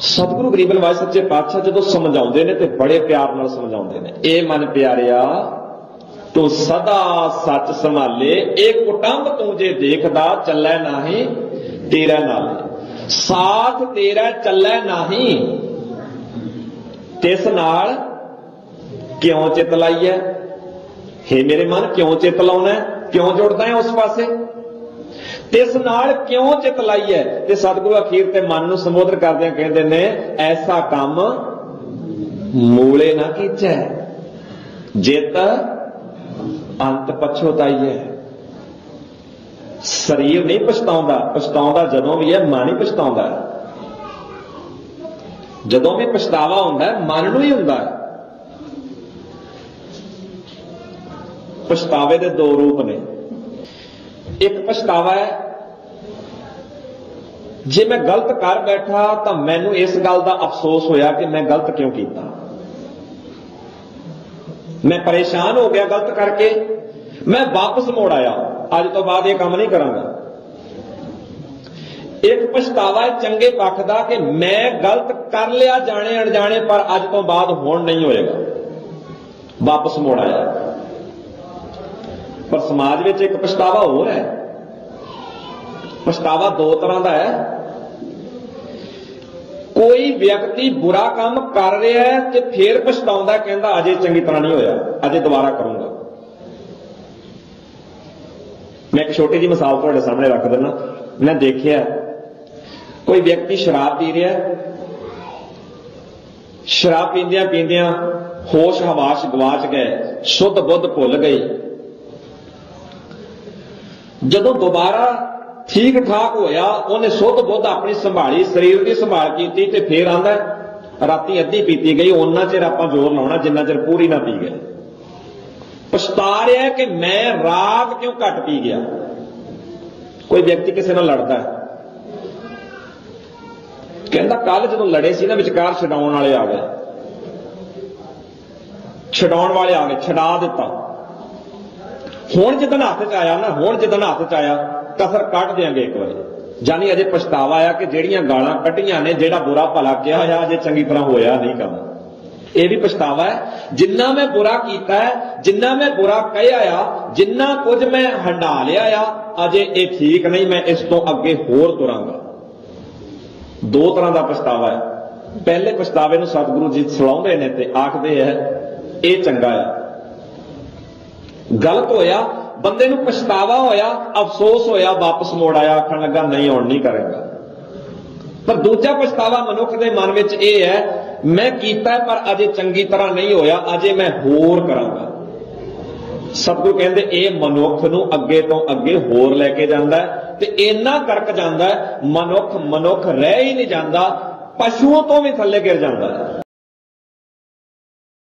ਸਤਿਗੁਰੂ ਗਰੀਬ ਨਿਵਾਜ ਸੱਚੇ ਪਾਤਸ਼ਾਹ ਜਦੋਂ ਸਮਝਾਉਂਦੇ ਨੇ ਤੇ ਬੜੇ ਪਿਆਰ ਨਾਲ ਸਮਝਾਉਂਦੇ ਨੇ। ਇਹ ਮਨ ਪਿਆਰਿਆ, ਤੂੰ ਸਦਾ ਸੱਚ ਸੰਭਾਲੇ, ਇਹ ਕੁਟੰਬ ਤੂੰ ਜੇ ਦੇਖਦਾ, ਚੱਲੈ ਨਾਹੀ ਤੇਰਾ ਨਾਲ ਸਾਥ ਤੇਰਾ ਚੱਲੈ ਨਾਹੀ, ਤਿਸ ਨਾਲ ਕਿਉਂ ਚਿਤ ਲਾਈਐ? ਹੇ ਮੇਰੇ ਮਨ, ਕਿਉਂ ਚਿਤ ਲਾਉਣਾ? ਕਿਉਂ ਜੁੜਦਾ ਹੈ ਉਸ ਪਾਸੇ? ਤਿਸ ਨਾਲ ਕਿਉਂ ਚਿਤ ਹੈ? ਤੇ ਸਤਿਗੁਰੂ ਅਖੀਰ ਤੇ ਮਨ ਨੂੰ ਸੰਬੋਧਨ ਕਰਦਿਆਂ ਕਹਿੰਦੇ ਨੇ, ਐਸਾ ਕੰਮ ਮੂਲੇ ਨਾ ਕੀਚੈ। ਜਿਤ ਅੰਤ ਪਛੋਤਾਈ ਹੈ। ਸਰੀਰ ਨਹੀਂ ਪਛਤਾਉਂਦਾ ਪਛਤਾਉਂਦਾ ਜਦੋਂ ਵੀ ਹੈ, ਮਨ ਹੀ ਪਛਤਾਉਂਦਾ ਹੈ। ਜਦੋਂ ਵੀ ਪਛਤਾਵਾ ਹੁੰਦਾ ਹੈ, ਮਨ ਨੂੰ ਹੀ ਹੁੰਦਾ ਹੈ। ਪਛਤਾਵੇ ਦੇ ਦੋ ਰੂਪ ਨੇ। ਇੱਕ ਪਛਤਾਵਾ ਹੈ। ਜੇ ਮੈਂ ਗਲਤ ਕਰ ਬੈਠਾ ਤਾਂ ਮੈਨੂੰ ਇਸ ਗੱਲ ਦਾ ਅਫਸੋਸ ਹੋਇਆ ਕਿ ਮੈਂ ਗਲਤ ਕਿਉਂ ਕੀਤਾ। ਮੈਂ ਪਰੇਸ਼ਾਨ ਹੋ ਗਿਆ ਗਲਤ ਕਰਕੇ। ਮੈਂ ਵਾਪਸ ਮੋੜ ਆਇਆ। ਅੱਜ ਤੋਂ ਬਾਅਦ ਇਹ ਕੰਮ ਨਹੀਂ ਕਰਾਂਗਾ। ਇੱਕ ਪਛਤਾਵਾ ਚੰਗੇ ਪੱਖ ਦਾ ਕਿ ਮੈਂ ਗਲਤ ਕਰ ਲਿਆ ਜਾਣੇ ਅਣਜਾਣੇ, ਪਰ ਅੱਜ ਤੋਂ ਬਾਅਦ ਹੁਣ ਨਹੀਂ ਹੋਏਗਾ। ਵਾਪਸ ਮੋੜ ਆਇਆ। ਪਰ ਸਮਾਜ ਵਿੱਚ ਇੱਕ ਪਛਤਾਵਾ ਹੋਰ ਹੈ। ਪਛਤਾਵਾ ਦੋ ਤਰ੍ਹਾਂ ਦਾ ਹੈ। ਕੋਈ ਵਿਅਕਤੀ ਬੁਰਾ ਕੰਮ ਕਰ ਰਿਹਾ ਹੈ ਤੇ ਫੇਰ ਪਛਤਾਉਂਦਾ, ਕਹਿੰਦਾ, ਅਜੇ ਚੰਗੀ ਤਰ੍ਹਾਂ ਨਹੀਂ ਹੋਇਆ। ਅਜੇ ਦੁਬਾਰਾ ਕਰੂੰਗਾ। ਮੈਂ ਇੱਕ ਛੋਟੀ ਜਿਹੀ ਮਿਸਾਲ ਤੁਹਾਡੇ ਸਾਹਮਣੇ ਰੱਖ ਦਿੰਦਾ। ਮੈਂ ਦੇਖਿਆ, ਕੋਈ ਵਿਅਕਤੀ ਸ਼ਰਾਬ ਪੀ ਰਿਹਾ ਸ਼ਰਾਬ ਪੀਂਦਿਆਂ ਪੀਂਦਿਆਂ ਹੋਸ਼ ਹਵਾਸ਼ ਗਵਾਚ ਗਏ। ਸ਼ੁੱਧ ਬੁੱਧ ਭੁੱਲ ਗਈ ਜਦੋਂ ਦੁਬਾਰਾ ਠੀਕ ਠਾਕ ਹੋਇਆ, ਉਹਨੇ ਸੁੱਧ ਬੁੱਧ ਆਪਣੀ ਸੰਭਾਲੀ, ਸਰੀਰ ਦੀ ਸੰਭਾਲ ਕੀਤੀ ਤੇ ਫੇਰ ਆਂਦਾ, ਰਾਤੀ ਅੱਧੀ ਪੀਤੀ ਗਈ ਉਹਨਾਂ ਚਿਰ ਆਪਾਂ ਜ਼ੋਰ ਲਾਉਣਾ, ਜਿੰਨਾ ਚਿਰ ਪੂਰੀ ਨਾ ਪੀ ਗਏ। ਪਛਤਾ ਰਿਹਾ ਕਿ ਮੈਂ ਰਾਤ ਕਿਉਂ ਘੱਟ ਪੀ ਗਿਆ? ਕੋਈ ਵਿਅਕਤੀ ਕਿਸੇ ਨਾਲ ਲੜਦਾ ਹੈ? ਕਹਿੰਦਾ ਕੱਲ ਜਦੋਂ ਲੜੇ ਸੀ ਨਾ, ਵਿਚਕਾਰ ਛਡਾਉਣ ਵਾਲੇ ਆ ਗਏ। ਛਡਾਉਣ ਵਾਲੇ ਆ ਗਏ, ਛਡਾ ਦਿੱਤਾ। ਹੁਣ ਜਦੋਂ ਹੱਥ 'ਚ ਆਇਆ ਨਾ, ਹੁਣ ਜਦੋਂ ਹੱਥ 'ਚ ਆਇਆ ਕਸਰ ਕੱਢ ਦਿਆਂਗੇ ਇੱਕ ਵਾਰੀ। ਜਾਨੀ ਅਜੇ ਪਛਤਾਵਾ ਆ ਕਿ ਜਿਹੜੀਆਂ ਗਾਲਾਂ ਕੱਢੀਆਂ ਨੇ, ਜਿਹੜਾ ਬੁਰਾ ਭਲਾ ਕਿਹਾ ਹੋਇਆ, ਅਜੇ ਚੰਗੀ ਤਰ੍ਹਾਂ ਹੋਇਆ ਨਹੀਂ ਕੰਮ। ਇਹ ਵੀ ਪਛਤਾਵਾ ਹੈ। ਜਿੰਨਾ ਮੈਂ ਬੁਰਾ ਕੀਤਾ ਹੈ, ਜਿੰਨਾ ਮੈਂ ਬੁਰਾ ਕਹਿਆ ਆ, ਜਿੰਨਾ ਕੁਝ ਮੈਂ ਹੰਡਾ ਲਿਆ ਆ, ਅਜੇ ਇਹ ਠੀਕ ਨਹੀਂ, ਮੈਂ ਇਸ ਤੋਂ ਅੱਗੇ ਹੋਰ ਤੁਰਾਂਗਾ। ਦੋ ਤਰ੍ਹਾਂ ਦਾ ਪਛਤਾਵਾ ਹੈ। ਪਹਿਲੇ ਪਛਤਾਵੇ ਨੂੰ ਸਤਿਗੁਰੂ ਜੀ ਸਲਾਉਂਦੇ ਨੇ ਤੇ ਆਖਦੇ ਆ ਇਹ ਚੰਗਾ ਆ ਗਲਤ ਹੋਇਆ, ਬੰਦੇ ਨੂੰ ਪਛਤਾਵਾ ਹੋਇਆ, ਅਫਸੋਸ ਹੋਇਆ, ਵਾਪਸ ਮੋੜ ਆਇਆ, ਆਖਣ ਲੱਗਾ, ਨਹੀਂ, ਹੁਣ ਨਹੀਂ ਕਰੇਗਾ। ਪਰ ਦੂਜਾ ਪਛਤਾਵਾ ਮਨੁੱਖ ਦੇ ਮਨ ਵਿੱਚ ਇਹ ਹੈ, ਮੈਂ ਕੀਤਾ ਪਰ ਅਜੇ ਚੰਗੀ ਤਰ੍ਹਾਂ ਨਹੀਂ ਹੋਇਆ, ਅਜੇ ਮੈਂ ਹੋਰ ਕਰਾਂਗਾ। ਸਤਿਗੁਰੂ ਕਹਿੰਦੇ, ਇਹ ਮਨੁੱਖ ਨੂੰ ਅੱਗੇ ਤੋਂ ਅੱਗੇ ਹੋਰ ਲੈ ਕੇ ਜਾਂਦਾ ਤੇ ਇੰਨਾ ਕਰਕ ਜਾਂਦਾ ਮਨੁੱਖ ਮਨੁੱਖ ਰਹਿ ਹੀ ਨਹੀਂ ਜਾਂਦਾ, ਪਸ਼ੂਆਂ ਤੋਂ ਵੀ ਥੱਲੇ ਗਿਰ ਜਾਂਦਾ